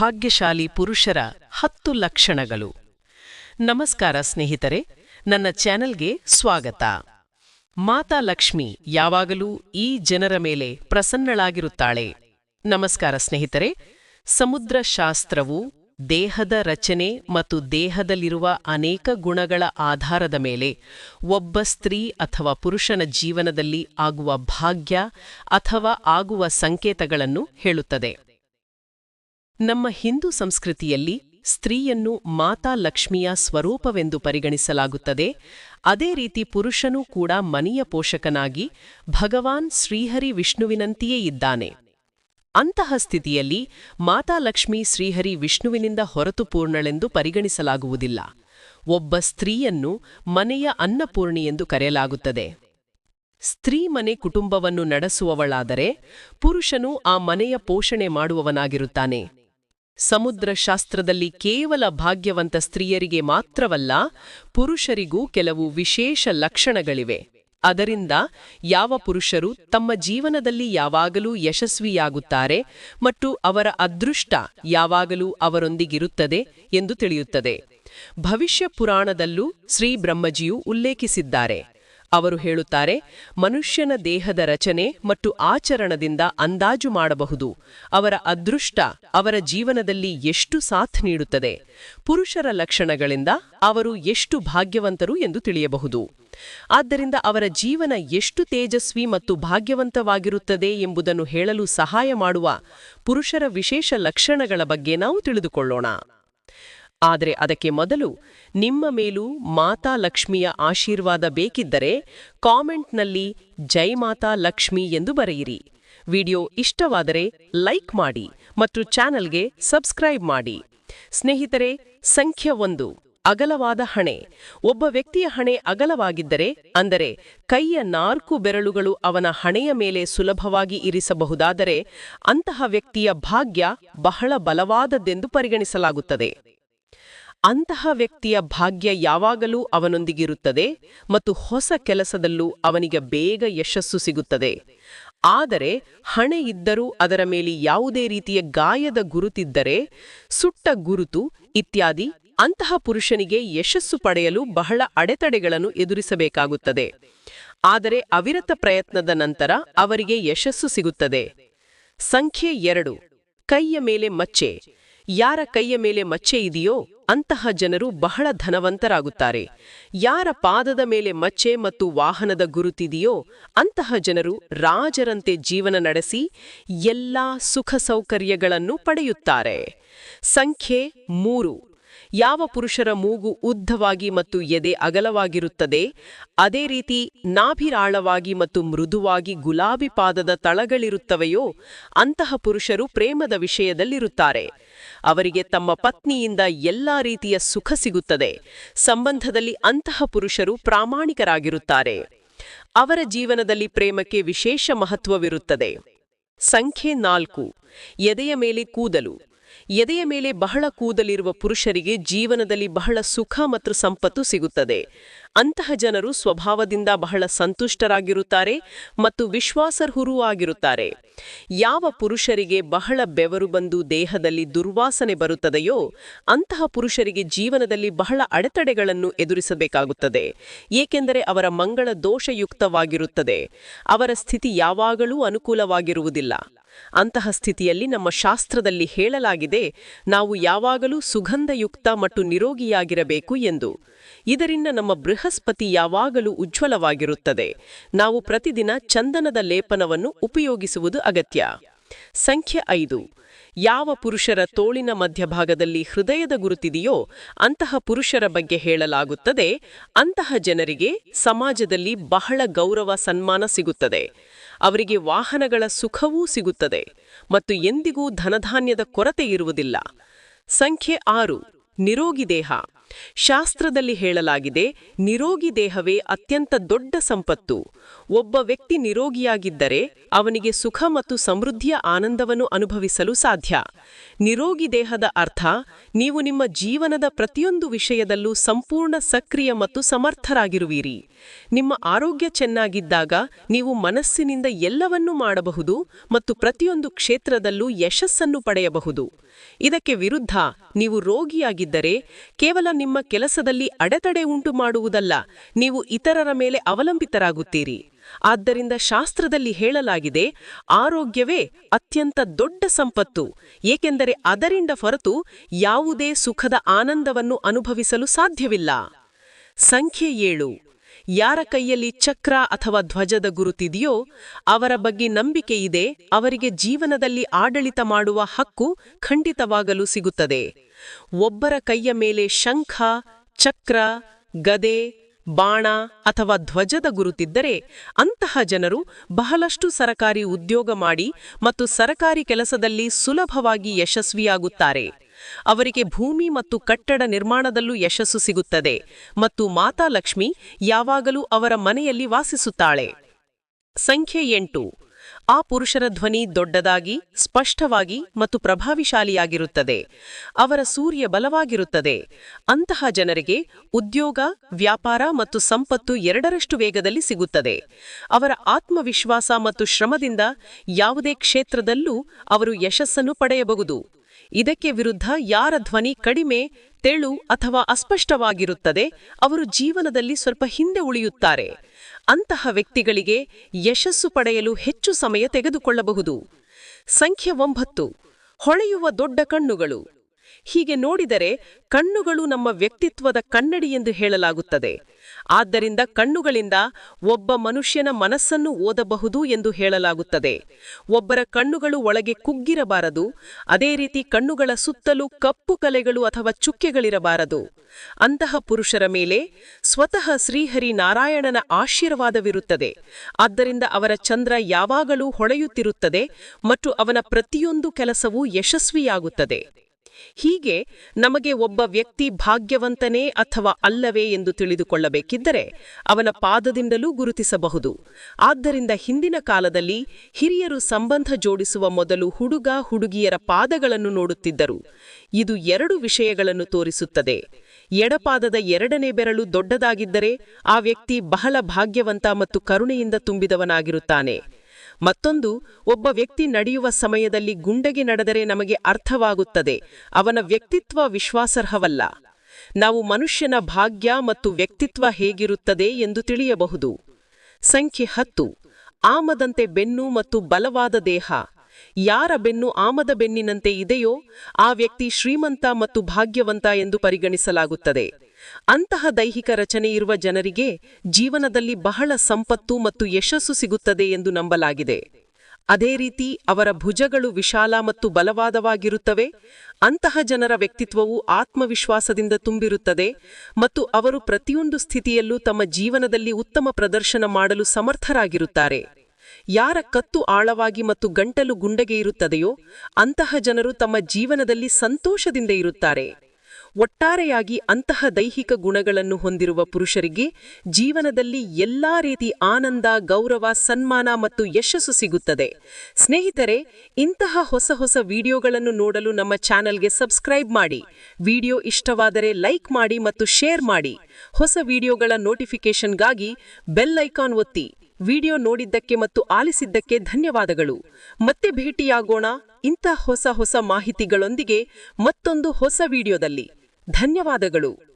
ಭಾಗ್ಯಶಾಲಿ ಪುರುಷರ ಹತ್ತು ಲಕ್ಷಣಗಳು. ನಮಸ್ಕಾರ ಸ್ನೇಹಿತರೆ, ನನ್ನ ಚಾನೆಲ್ಗೆ ಸ್ವಾಗತ. ಮಾತಾ ಲಕ್ಷ್ಮಿ ಯಾವಾಗಲೂ ಈ ಜನರ ಮೇಲೆ ಪ್ರಸನ್ನಳಾಗಿರುತ್ತಾಳೆ. ನಮಸ್ಕಾರ ಸ್ನೇಹಿತರೆ ಸಮುದ್ರ ಶಾಸ್ತ್ರವು ದೇಹದ ರಚನೆ ಮತ್ತು ದೇಹದಲ್ಲಿರುವ ಅನೇಕ ಗುಣಗಳ ಆಧಾರದ ಮೇಲೆ ಒಬ್ಬ ಸ್ತ್ರೀ ಅಥವಾ ಪುರುಷನ ಜೀವನದಲ್ಲಿ ಆಗುವ ಭಾಗ್ಯ ಅಥವಾ ಆಗುವ ಸಂಕೇತಗಳನ್ನು ಹೇಳುತ್ತದೆ. ನಮ್ಮ ಹಿಂದೂ ಸಂಸ್ಕೃತಿಯಲ್ಲಿ ಸ್ತ್ರೀಯನ್ನು ಮಾತಾ ಲಕ್ಷ್ಮಿಯ ಸ್ವರೂಪವೆಂದು ಪರಿಗಣಿಸಲಾಗುತ್ತದೆ. ಅದೇ ರೀತಿ ಪುರುಷನೂ ಕೂಡ ಮನೆಯ ಪೋಷಕನಾಗಿ ಭಗವಾನ್ ಶ್ರೀಹರಿ ವಿಷ್ಣುವಿನಂತೆಯೇ ಇದ್ದಾನೆ. ಅಂತಹ ಸ್ಥಿತಿಯಲ್ಲಿ ಮಾತಾ ಲಕ್ಷ್ಮಿ ಶ್ರೀಹರಿ ವಿಷ್ಣುವಿನಿಂದ ಹೊರತು ಪೂರ್ಣಳೆಂದು ಪರಿಗಣಿಸಲಾಗುವುದಿಲ್ಲ. ಒಬ್ಬ ಸ್ತ್ರೀಯನ್ನು ಮನೆಯ ಅನ್ನಪೂರ್ಣಿ ಎಂದು ಕರೆಯಲಾಗುತ್ತದೆ. ಸ್ತ್ರೀ ಮನೆ ಕುಟುಂಬವನ್ನು ನಡೆಸುವವಳಾದರೆ ಪುರುಷನು ಆ ಮನೆಯ ಪೋಷಣೆ ಮಾಡುವವನಾಗಿರುತ್ತಾನೆ. ಸಮುದ್ರ ಶಾಸ್ತ್ರದಲ್ಲಿ ಕೇವಲ ಭಾಗ್ಯವಂತ ಸ್ತ್ರೀಯರಿಗೆ ಮಾತ್ರವಲ್ಲ, ಪುರುಷರಿಗೂ ಕೆಲವು ವಿಶೇಷ ಲಕ್ಷಣಗಳಿವೆ. ಅದರಿಂದ ಯಾವ ಪುರುಷರು ತಮ್ಮ ಜೀವನದಲ್ಲಿ ಯಾವಾಗಲೂ ಯಶಸ್ವಿಯಾಗುತ್ತಾರೆ ಮತ್ತು ಅವರ ಅದೃಷ್ಟ ಯಾವಾಗಲೂ ಅವರೊಂದಿಗಿರುತ್ತದೆ ಎಂದು ತಿಳಿಯುತ್ತದೆ. ಭವಿಷ್ಯ ಪುರಾಣದಲ್ಲೂ ಶ್ರೀ ಬ್ರಹ್ಮಜಿಯು ಉಲ್ಲೇಖಿಸಿದ್ದಾರೆ. ಅವರು ಹೇಳುತ್ತಾರೆ, ಮನುಷ್ಯನ ದೇಹದ ರಚನೆ ಮತ್ತು ಆಚರಣದಿಂದ ಅಂದಾಜು ಮಾಡಬಹುದು. ಅವರ ಅದೃಷ್ಟ ಅವರ ಜೀವನದಲ್ಲಿ ಎಷ್ಟು ಸಾಥ್ ನೀಡುತ್ತದೆ. ಪುರುಷರ ಲಕ್ಷಣಗಳಿಂದ ಅವರು ಎಷ್ಟು ಭಾಗ್ಯವಂತರು ಎಂದು ತಿಳಿಯಬಹುದು. ಆದ್ದರಿಂದ ಅವರ ಜೀವನ ಎಷ್ಟು ತೇಜಸ್ವಿ ಮತ್ತು ಭಾಗ್ಯವಂತವಾಗಿರುತ್ತದೆ ಎಂಬುದನ್ನು ಹೇಳಲು ಸಹಾಯ ಮಾಡುವ ಪುರುಷರ ವಿಶೇಷ ಲಕ್ಷಣಗಳ ಬಗ್ಗೆ ನಾವು ತಿಳಿದುಕೊಳ್ಳೋಣ. ಆದರೆ ಅದಕ್ಕೆ ಮೊದಲು ನಿಮ್ಮ ಮೇಲೂ ಮಾತಾ ಲಕ್ಷ್ಮಿಯ ಆಶೀರ್ವಾದ ಬೇಕಿದ್ದರೆ ಕಾಮೆಂಟ್ನಲ್ಲಿ ಜೈ ಮಾತಾ ಲಕ್ಷ್ಮಿ ಎಂದು ಬರೆಯಿರಿ. ವಿಡಿಯೋ ಇಷ್ಟವಾದರೆ ಲೈಕ್ ಮಾಡಿ ಮತ್ತು ಚಾನಲ್ಗೆ ಸಬ್ಸ್ಕ್ರೈಬ್ ಮಾಡಿ. ಸ್ನೇಹಿತರೆ, ಸಂಖ್ಯೆ ಒಂದು, ಅಗಲವಾದ ಹಣೆ. ಒಬ್ಬ ವ್ಯಕ್ತಿಯ ಹಣೆ ಅಗಲವಾಗಿದ್ದರೆ, ಅಂದರೆ ಕೈಯ ನಾಲ್ಕು ಬೆರಳುಗಳು ಅವನ ಹಣೆಯ ಮೇಲೆ ಸುಲಭವಾಗಿ ಇರಿಸಬಹುದಾದರೆ ಅಂತಹ ವ್ಯಕ್ತಿಯ ಭಾಗ್ಯ ಬಹಳ ಬಲವಾದದ್ದೆಂದು ಪರಿಗಣಿಸಲಾಗುತ್ತದೆ. ಅಂತಹ ವ್ಯಕ್ತಿಯ ಭಾಗ್ಯ ಯಾವಾಗಲೂ ಅವನೊಂದಿಗಿರುತ್ತದೆ ಮತ್ತು ಹೊಸ ಕೆಲಸದಲ್ಲೂ ಅವನಿಗೆ ಬೇಗ ಯಶಸ್ಸು ಸಿಗುತ್ತದೆ. ಆದರೆ ಹಣೆ ಇದ್ದರೂ ಅದರ ಮೇಲೆ ಯಾವುದೇ ರೀತಿಯ ಗಾಯದ ಗುರುತಿದ್ದರೆ, ಸುಟ್ಟ ಗುರುತು ಇತ್ಯಾದಿ ಅಂತಹ ಪುರುಷನಿಗೆ ಯಶಸ್ಸು ಪಡೆಯಲು ಬಹಳ ಅಡೆತಡೆಗಳನ್ನು ಎದುರಿಸಬೇಕಾಗುತ್ತದೆ. ಆದರೆ ಅವಿರತ ಪ್ರಯತ್ನದ ನಂತರ ಅವರಿಗೆ ಯಶಸ್ಸು ಸಿಗುತ್ತದೆ. ಸಂಖ್ಯೆ ಎರಡು. ಕೈಯ ಮೇಲೆ ಮಚ್ಚೆ. ಯಾರ ಕೈಯ ಮೇಲೆ ಮಚ್ಚೆ ಇದೆಯೋ ಅಂತಹ ಜನರು ಬಹಳ ಧನವಂತರಾಗುತ್ತಾರೆ. ಯಾರ ಪಾದದ ಮೇಲೆ ಮಚ್ಚೆ ಮತ್ತು ವಾಹನದ ಗುರುತಿದೆಯೋ ಅಂತಹ ಜನರು ರಾಜರಂತೆ ಜೀವನ ನಡೆಸಿ ಎಲ್ಲಾ ಸುಖ ಸೌಕರ್ಯಗಳನ್ನು ಪಡೆಯುತ್ತಾರೆ. ಸಂಖ್ಯೆ ಮೂರು. ಯಾವ ಪುರುಷರ ಮೂಗು ಉದ್ದವಾಗಿ ಮತ್ತು ಎದೆ ಅಗಲವಾಗಿರುತ್ತದೆ, ಅದೇ ರೀತಿ ನಾಭಿರಾಳವಾಗಿ ಮತ್ತು ಮೃದುವಾಗಿ ಗುಲಾಬಿ ಪಾದದ ತಳಗಳಿರುತ್ತವೆಯೋ, ಅಂತಹ ಪುರುಷರು ಪ್ರೇಮದ ವಿಷಯದಲ್ಲಿರುತ್ತಾರೆ. ಅವರಿಗೆ ತಮ್ಮ ಪತ್ನಿಯಿಂದ ಎಲ್ಲಾ ರೀತಿಯ ಸುಖ ಸಿಗುತ್ತದೆ. ಸಂಬಂಧದಲ್ಲಿ ಅಂತಹ ಪುರುಷರು ಪ್ರಾಮಾಣಿಕರಾಗಿರುತ್ತಾರೆ. ಅವರ ಜೀವನದಲ್ಲಿ ಪ್ರೇಮಕ್ಕೆ ವಿಶೇಷ ಮಹತ್ವವಿರುತ್ತದೆ. ಸಂಖ್ಯೆ ನಾಲ್ಕು. ಎದೆಯ ಮೇಲೆ ಕೂದಲು. ಎದೆಯ ಮೇಲೆ ಬಹಳ ಕೂದಲಿರುವ ಪುರುಷರಿಗೆ ಜೀವನದಲ್ಲಿ ಬಹಳ ಸುಖ ಮತ್ತು ಸಂಪತ್ತು ಸಿಗುತ್ತದೆ. ಅಂತಹ ಜನರು ಸ್ವಭಾವದಿಂದ ಬಹಳ ಸಂತುಷ್ಟರಾಗಿರುತ್ತಾರೆ ಮತ್ತು ವಿಶ್ವಾಸರ್ಹುರೂ ಆಗಿರುತ್ತಾರೆ ಯಾವ ಪುರುಷರಿಗೆ ಬಹಳ ಬೆವರು ಬಂದು ದೇಹದಲ್ಲಿ ದುರ್ವಾಸನೆ ಬರುತ್ತದೆಯೋ, ಅಂತಹ ಪುರುಷರಿಗೆ ಜೀವನದಲ್ಲಿ ಬಹಳ ಅಡೆತಡೆಗಳನ್ನು ಎದುರಿಸಬೇಕಾಗುತ್ತದೆ. ಏಕೆಂದರೆ ಅವರ ಮಂಗಳ ದೋಷಯುಕ್ತವಾಗಿರುತ್ತದೆ. ಅವರ ಸ್ಥಿತಿ ಯಾವಾಗಲೂ ಅನುಕೂಲವಾಗಿರುವುದಿಲ್ಲ. ಅಂತಹ ಸ್ಥಿತಿಯಲ್ಲಿ ನಮ್ಮ ಶಾಸ್ತ್ರದಲ್ಲಿ ಹೇಳಲಾಗಿದೆ, ನಾವು ಯಾವಾಗಲೂ ಸುಗಂಧಯುಕ್ತ ಮತ್ತು ನಿರೋಗಿಯಾಗಿರಬೇಕು ಎಂದು. ಇದರಿಂದ ನಮ್ಮ ಬೃಹಸ್ಪತಿ ಯಾವಾಗಲೂ ಉಜ್ವಲವಾಗಿರುತ್ತದೆ. ನಾವು ಪ್ರತಿದಿನ ಚಂದನದ ಲೇಪನವನ್ನು ಉಪಯೋಗಿಸುವುದು ಅಗತ್ಯ. ಸಂಖ್ಯೆ ಐದು. ಯಾವ ಪುರುಷರ ತೋಳಿನ ಮಧ್ಯಭಾಗದಲ್ಲಿ ಹೃದಯದ ಗುರುತಿದೆಯೋ, ಅಂತಹ ಪುರುಷರ ಬಗ್ಗೆ ಹೇಳಲಾಗುತ್ತದೆ, ಅಂತಹ ಜನರಿಗೆ ಸಮಾಜದಲ್ಲಿ ಬಹಳ ಗೌರವ ಸನ್ಮಾನ ಸಿಗುತ್ತದೆ. ಅವರಿಗೆ ವಾಹನಗಳ ಸುಖವೂ ಸಿಗುತ್ತದೆ ಮತ್ತು ಎಂದಿಗೂ ಧನಧಾನ್ಯದ ಕೊರತೆ ಇರುವುದಿಲ್ಲ. ಸಂಖ್ಯೆ ಆರು ನಿರೋಗಿ ದೇಹ. ಶಾಸ್ತ್ರದಲ್ಲಿ ಹೇಳಲಾಗಿದೆ, ನಿರೋಗಿ ದೇಹವೇ ಅತ್ಯಂತ ದೊಡ್ಡ ಸಂಪತ್ತು. ಒಬ್ಬ ವ್ಯಕ್ತಿ ನಿರೋಗಿಯಾಗಿದ್ದರೆ, ಅವನಿಗೆ ಸುಖ ಮತ್ತು ಸಮೃದ್ಧಿಯ ಆನಂದವನ್ನು ಅನುಭವಿಸಲು ಸಾಧ್ಯ. ನಿರೋಗಿ ದೇಹದ ಅರ್ಥ, ನೀವು ನಿಮ್ಮ ಜೀವನದ ಪ್ರತಿಯೊಂದು ವಿಷಯದಲ್ಲೂ ಸಂಪೂರ್ಣ ಸಕ್ರಿಯ ಮತ್ತು ಸಮರ್ಥರಾಗಿರುವಿರಿ. ನಿಮ್ಮ ಆರೋಗ್ಯ ಚೆನ್ನಾಗಿದ್ದಾಗ, ನೀವು ಮನಸ್ಸಿನಿಂದ ಎಲ್ಲವನ್ನೂ ಮಾಡಬಹುದು ಮತ್ತು ಪ್ರತಿಯೊಂದು ಕ್ಷೇತ್ರದಲ್ಲೂ ಯಶಸ್ಸನ್ನು ಪಡೆಯಬಹುದು. ಇದಕ್ಕೆ ವಿರುದ್ಧ, ನೀವು ರೋಗಿಯಾಗಿದ್ದರೆ, ಕೇವಲ ನಿಮ್ಮ ಕೆಲಸದಲ್ಲಿ ಅಡೆತಡೆ ಉಂಟು ಮಾಡುವುದಲ್ಲ, ನೀವು ಇತರರ ಮೇಲೆ ಅವಲಂಬಿತರಾಗುತ್ತೀರಿ. ಆದ್ದರಿಂದ ಶಾಸ್ತ್ರದಲ್ಲಿ ಹೇಳಲಾಗಿದೆ, ಆರೋಗ್ಯವೇ ಅತ್ಯಂತ ದೊಡ್ಡ ಸಂಪತ್ತು, ಏಕೆಂದರೆ ಅದರಿಂದ ಹೊರತು ಯಾವುದೇ ಸುಖದ ಆನಂದವನ್ನು ಅನುಭವಿಸಲು ಸಾಧ್ಯವಿಲ್ಲ. ಸಂಖ್ಯೆ ಏಳು, ಯಾರ ಕೈಯಲ್ಲಿ ಚಕ್ರ ಅಥವಾ ಧ್ವಜದ ಗುರುತಿದೆಯೋ, ಅವರ ಬಗ್ಗೆ ನಂಬಿಕೆ ಇದೆ, ಅವರಿಗೆ ಜೀವನದಲ್ಲಿ ಆಡಳಿತ ಮಾಡುವ ಹಕ್ಕು ಖಂಡಿತವಾಗಲು ಸಿಗುತ್ತದೆ. ಒಬ್ಬರ ಕೈಯ ಮೇಲೆ ಶಂಖ, ಚಕ್ರ, ಗದೆ, ಬಾಣ ಅಥವಾ ಧ್ವಜದ ಗುರುತಿದ್ದರೆ ಅಂತಹ ಜನರು ಬಹಳಷ್ಟು ಸರಕಾರಿ ಉದ್ಯೋಗ ಮಾಡಿ ಮತ್ತು ಸರಕಾರಿ ಕೆಲಸದಲ್ಲಿ ಸುಲಭವಾಗಿ ಯಶಸ್ವಿಯಾಗುತ್ತಾರೆ. ಅವರಿಗೆ ಭೂಮಿ ಮತ್ತು ಕಟ್ಟಡ ನಿರ್ಮಾಣದಲ್ಲೂ ಯಶಸ್ಸು ಸಿಗುತ್ತದೆ ಮತ್ತು ಮಾತಾಲಕ್ಷ್ಮಿ ಯಾವಾಗಲೂ ಅವರ ಮನೆಯಲ್ಲಿ ವಾಸಿಸುತ್ತಾಳೆ. ಸಂಖ್ಯೆ ಎಂಟು. ಆ ಪುರುಷರ ಧ್ವನಿ ದೊಡ್ಡದಾಗಿ, ಸ್ಪಷ್ಟವಾಗಿ ಮತ್ತು ಪ್ರಭಾವಿಶಾಲಿಯಾಗಿರುತ್ತದೆ. ಅವರ ಸೂರ್ಯ ಬಲವಾಗಿರುತ್ತದೆ. ಅಂತಹ ಜನರಿಗೆ ಉದ್ಯೋಗ, ವ್ಯಾಪಾರ ಮತ್ತು ಸಂಪತ್ತು ಎರಡರಷ್ಟು ವೇಗದಲ್ಲಿ ಸಿಗುತ್ತದೆ. ಅವರ ಆತ್ಮವಿಶ್ವಾಸ ಮತ್ತು ಶ್ರಮದಿಂದ ಯಾವುದೇ ಕ್ಷೇತ್ರದಲ್ಲೂ ಅವರು ಯಶಸ್ಸನ್ನು ಪಡೆಯಬಹುದು. ಇದಕ್ಕೆ ವಿರುದ್ಧ ಯಾರ ಧ್ವನಿ ಕಡಿಮೆ, ತೆಳು ಅಥವಾ ಅಸ್ಪಷ್ಟವಾಗಿರುತ್ತದೆ, ಅವರು ಜೀವನದಲ್ಲಿ ಸ್ವಲ್ಪ ಹಿಂದೆ ಉಳಿಯುತ್ತಾರೆ. ಅಂತಹ ವ್ಯಕ್ತಿಗಳಿಗೆ ಯಶಸ್ಸು ಪಡೆಯಲು ಹೆಚ್ಚು ಸಮಯ ತೆಗೆದುಕೊಳ್ಳಬಹುದು. ಸಂಖ್ಯೆ ಒಂಬತ್ತು. ಹೊಳೆಯುವ ದೊಡ್ಡ ಕಣ್ಣುಗಳು. ಹೀಗೆ ನೋಡಿದರೆ ಕಣ್ಣುಗಳು ನಮ್ಮ ವ್ಯಕ್ತಿತ್ವದ ಕನ್ನಡಿ ಎಂದು ಹೇಳಲಾಗುತ್ತದೆ. ಆದ್ದರಿಂದ ಕಣ್ಣುಗಳಿಂದ ಒಬ್ಬ ಮನುಷ್ಯನ ಮನಸ್ಸನ್ನು ಓದಬಹುದು ಎಂದು ಹೇಳಲಾಗುತ್ತದೆ. ಒಬ್ಬರ ಕಣ್ಣುಗಳು ಒಳಗೆ ಕುಗ್ಗಿರಬಾರದು, ಅದೇ ರೀತಿ ಕಣ್ಣುಗಳ ಸುತ್ತಲೂ ಕಪ್ಪು ಕಲೆಗಳು ಅಥವಾ ಚುಕ್ಕೆಗಳಿರಬಾರದು. ಅಂತಹ ಪುರುಷರ ಮೇಲೆ ಸ್ವತಃ ಶ್ರೀಹರಿ ನಾರಾಯಣನ ಆಶೀರ್ವಾದವಿರುತ್ತದೆ. ಆದ್ದರಿಂದ ಅವರ ಚಂದ್ರ ಯಾವಾಗಲೂ ಹೊಳೆಯುತ್ತಿರುತ್ತದೆ ಮತ್ತು ಅವನ ಪ್ರತಿಯೊಂದು ಕೆಲಸವೂ ಯಶಸ್ವಿಯಾಗುತ್ತದೆ. ಹೀಗೆ ನಮಗೆ ಒಬ್ಬ ವ್ಯಕ್ತಿ ಭಾಗ್ಯವಂತನೇ ಅಥವಾ ಅಲ್ಲವೇ ಎಂದು ತಿಳಿದುಕೊಳ್ಳಬೇಕಿದ್ದರೆ ಅವನ ಪಾದದಿಂದಲೂ ಗುರುತಿಸಬಹುದು. ಆದ್ದರಿಂದ ಹಿಂದಿನ ಕಾಲದಲ್ಲಿ ಹಿರಿಯರು ಸಂಬಂಧ ಜೋಡಿಸುವ ಮೊದಲು ಹುಡುಗ ಹುಡುಗಿಯರ ಪಾದಗಳನ್ನು ನೋಡುತ್ತಿದ್ದರು. ಇದು ಎರಡು ವಿಷಯಗಳನ್ನು ತೋರಿಸುತ್ತದೆ. ಎಡಪಾದದ ಎರಡನೇ ಬೆರಳು ದೊಡ್ಡದಾಗಿದ್ದರೆ ಆ ವ್ಯಕ್ತಿ ಬಹಳ ಭಾಗ್ಯವಂತ ಮತ್ತು ಕರುಣೆಯಿಂದ ತುಂಬಿದವನಾಗಿರುತ್ತಾನೆ. ಮತ್ತೊಂದು, ಒಬ್ಬ ವ್ಯಕ್ತಿ ನಡೆಯುವ ಸಮಯದಲ್ಲಿ ಗುಂಡಗೆ ನಡೆದರೆ ನಮಗೆ ಅರ್ಥವಾಗುತ್ತದೆ, ಅವನ ವ್ಯಕ್ತಿತ್ವ ವಿಶ್ವಾಸಾರ್ಹವಲ್ಲ. ನಾವು ಮನುಷ್ಯನ ಭಾಗ್ಯ ಮತ್ತು ವ್ಯಕ್ತಿತ್ವ ಹೇಗಿರುತ್ತದೆ ಎಂದು ತಿಳಿಯಬಹುದು. ಸಂಖ್ಯೆ ಹತ್ತು, ಆಮದಂತೆ ಬೆನ್ನು ಮತ್ತು ಬಲವಾದ ದೇಹ. ಯಾರ ಬೆನ್ನು ಆಮದ ಬೆನ್ನಿನಂತೆ ಇದೆಯೋ, ಆ ವ್ಯಕ್ತಿ ಶ್ರೀಮಂತ ಮತ್ತು ಭಾಗ್ಯವಂತ ಎಂದು ಪರಿಗಣಿಸಲಾಗುತ್ತದೆ. ಅಂತಹ ದೈಹಿಕ ರಚನೆ ಇರುವ ಜನರಿಗೆ ಜೀವನದಲ್ಲಿ ಬಹಳ ಸಂಪತ್ತು ಮತ್ತು ಯಶಸ್ಸು ಸಿಗುತ್ತದೆ ಎಂದು ನಂಬಲಾಗಿದೆ. ಅದೇ ರೀತಿ ಅವರ ಭುಜಗಳು ವಿಶಾಲ ಮತ್ತು ಬಲವಾದವಾಗಿರುತ್ತವೆ. ಅಂತಹ ಜನರ ವ್ಯಕ್ತಿತ್ವವು ಆತ್ಮವಿಶ್ವಾಸದಿಂದ ತುಂಬಿರುತ್ತದೆ ಮತ್ತು ಅವರು ಪ್ರತಿಯೊಂದು ಸ್ಥಿತಿಯಲ್ಲೂ ತಮ್ಮ ಜೀವನದಲ್ಲಿ ಉತ್ತಮ ಪ್ರದರ್ಶನ ಮಾಡಲು ಸಮರ್ಥರಾಗಿರುತ್ತಾರೆ. ಯಾರ ಕತ್ತು ಆಳವಾಗಿ ಮತ್ತು ಗಂಟಲು ಗುಂಡಗೆ ಇರುತ್ತದೆಯೋ ಅಂತಹ ಜನರು ತಮ್ಮ ಜೀವನದಲ್ಲಿ ಸಂತೋಷದಿಂದ ಇರುತ್ತಾರೆ. ಒಟ್ಟಾರೆಯಾಗಿ ಅಂತಹ ದೈಹಿಕ ಗುಣಗಳನ್ನು ಹೊಂದಿರುವ ಪುರುಷರಿಗೆ ಜೀವನದಲ್ಲಿ ಎಲ್ಲಾ ರೀತಿ ಆನಂದ, ಗೌರವ, ಸನ್ಮಾನ ಮತ್ತು ಯಶಸ್ಸು ಸಿಗುತ್ತದೆ. ಸ್ನೇಹಿತರೆ, ಇಂತಹ ಹೊಸ ಹೊಸ ವಿಡಿಯೋಗಳನ್ನು ನೋಡಲು ನಮ್ಮ ಚಾನೆಲ್ಗೆ ಸಬ್ಸ್ಕ್ರೈಬ್ ಮಾಡಿ. ವಿಡಿಯೋ ಇಷ್ಟವಾದರೆ ಲೈಕ್ ಮಾಡಿ ಮತ್ತು ಶೇರ್ ಮಾಡಿ. ಹೊಸ ವಿಡಿಯೋಗಳ ನೋಟಿಫಿಕೇಷನ್ಗಾಗಿ ಬೆಲ್ ಐಕಾನ್ ಒತ್ತಿ. ವಿಡಿಯೋ ನೋಡಿದ್ದಕ್ಕೆ ಮತ್ತು ಆಲಿಸಿದ್ದಕ್ಕೆ ಧನ್ಯವಾದಗಳು. ಮತ್ತೆ ಭೇಟಿಯಾಗೋಣ ಇಂಥ ಹೊಸ ಹೊಸ ಮಾಹಿತಿಗಳೊಂದಿಗೆ ಮತ್ತೊಂದು ಹೊಸ ವಿಡಿಯೋದಲ್ಲಿ. ಧನ್ಯವಾದಗಳು.